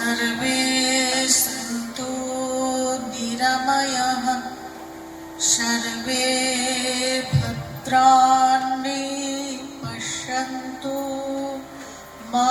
सर्वे सन्तो निरामयाः सर्वे भद्राणि पश्यन्तु मा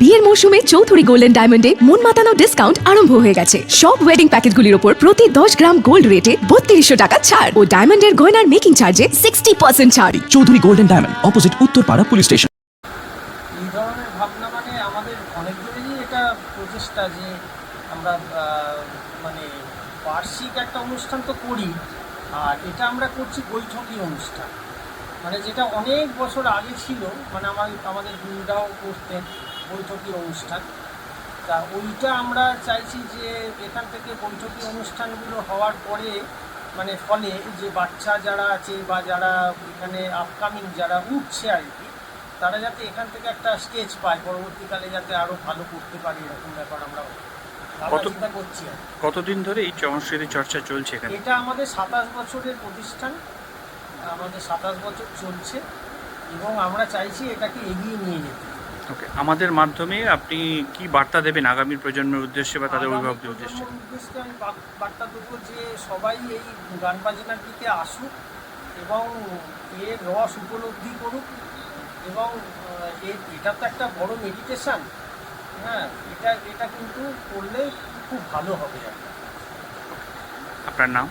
বিয়ের মৌসুমে চৌধুরী গোল্ডেন ডায়মন্ডে মন মাতানো ডিসকাউন্ট আরম্ভ হয়ে গেছে। সব ওয়েডিং প্যাকেটগুলির উপর প্রতি দশ গ্রাম গোল্ড রেটে বত্রিশশো টাকা ছাড়। ও ডায়মন্ডের গয়নার মেকিং চার্জে সিক্সটি পার্সেন্ট ছাড়। Chowdhury golden diamond opposite Uttarpara police station এই ধরনের ভাবনা মানে আমাদের অনেকজনেরই এটা প্রচেষ্টা যে আমরা মানে বার্ষিক একটা অনুষ্ঠান তো করি আর এটা আমরা করছি বৈঠকি অনুষ্ঠান। মানে যেটা অনেক বছর আগে ছিল মানে আমার আমাদের গুরুরাও করতেন। বৈঠকি অনুষ্ঠান। তা ওইটা আমরা চাইছি যে এখান থেকে বৈঠকি অনুষ্ঠানগুলো হওয়ার পরে মানে ফলে যে বাচ্চা যারা আছে বা যারা এখানে আপকামিং যারা উঠছে আর কি তারা যাতে এখান থেকে একটা স্টেজ পায় পরবর্তীকালে যাতে আরও ভালো করতে পারে এরকম ব্যাপার আমরা চিন্তা করছি আর কতদিন ধরে এই সংস্কৃতি চর্চা চলছে এখানে? এটা আমাদের সাতাশ বছরের প্রতিষ্ঠান আমাদের সাতাশ বছর চলছে এবং আমরা চাইছি এটাকে এগিয়ে নিয়ে যেতে। ওকে আমাদের মাধ্যমে আপনি কি বার্তা দেবেন আগামী প্রজন্মের উদ্দেশ্যে বা তাদের অভিভাবকদের উদ্দেশ্যে? উদ্দেশ্যে আমি বার্তা দেবো যে সবাই এই গান বাজনার দিকে আসুক এবং এর রস উপলব্ধি করুক এবং এটা তো একটা বড় মেডিটেশন হ্যাঁ এটা এটা কিন্তু করলে খুব ভালো হবে। আপনার নাম?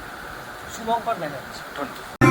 শুভঙ্কর ব্যানার্জি। ধন্যবাদ।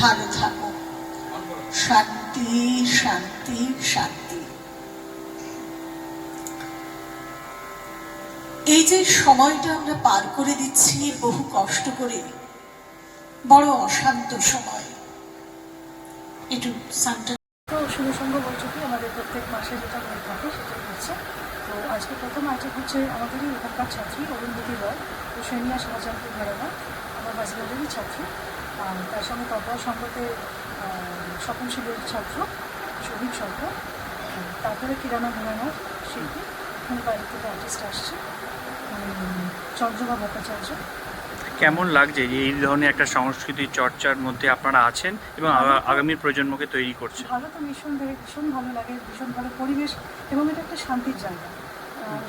ভালো থাকো। শান্তি শান্তি শান্তি। এই যে সময়টা আমরা পার করে দিচ্ছি, বহু কষ্ট করে, বড় অশান্ত সময়। একটু সানটা তো শুভসংঘ বৈঠকে আমাদের প্রত্যেক মাসে যেটা হয়ে থাকে সেটা হচ্ছে। তো আজকে প্রথম আইটেম হচ্ছে আমাদেরই এখানকার ছাত্রী অরুন্ধতি রয় তো সেনিয়া শাহজাহানপুর ঘরানা আমার হাজব্যান্ডেরই ছাত্রী। তার সঙ্গে তপা সম্পর্কে স্বপন শিবের ছাত্র শহীদ সরকার তারপরে কিরানা ঘরানার শিল্পী। এখানে বাইরে থেকে আর্টিস্ট আসছে উম, চন্দ্রমা ভট্টাচার্য। কেমন লাগছে যে এই ধরনের একটা সংস্কৃতি চর্চার মধ্যে আপনারা আছেন এবং আগা- আগামী প্রজন্মকে তৈরি করছেন? ভালো তো ভীষণ ভীষণ ভালো লাগে ভীষণ ভালো পরিবেশ এবং এটা একটা শান্তির জায়গা।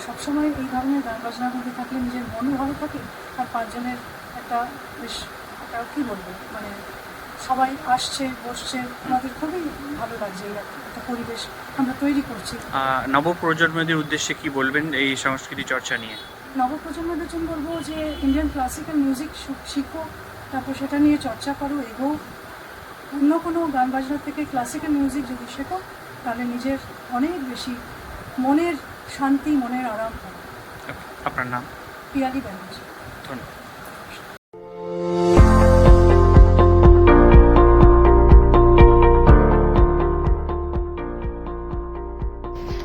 সবসময় এই ধরনের গান বাজনার মধ্যে থাকলে নিজের মনও ভালো থাকে আর পাঁচজনের একটা বেশ একটা কী বলব? মানে সবাই আসছে বসছে আমাদের খুবই ভালো লাগছে এই একটা- পরিবেশ আমরা তৈরি করছি। নবপ্রজন্মদের উদ্দেশ্যে কি বলবেন এই সংস্কৃতি চর্চা নিয়ে? নবপ্রজন্মদের জন্য বলব যে ইন্ডিয়ান ক্লাসিক্যাল মিউজিক শিখো তারপর সেটা নিয়ে চর্চা করো এগো। অন্য কোনো গান বাজনা থেকে ক্লাসিক্যাল মিউজিক যদি শেখো তাহলে নিজের অনেক বেশি মনের শান্তি মনের আরাম হবে আপনার নাম? পিয়ালি ব্যানার্জি। ধন্যবাদ।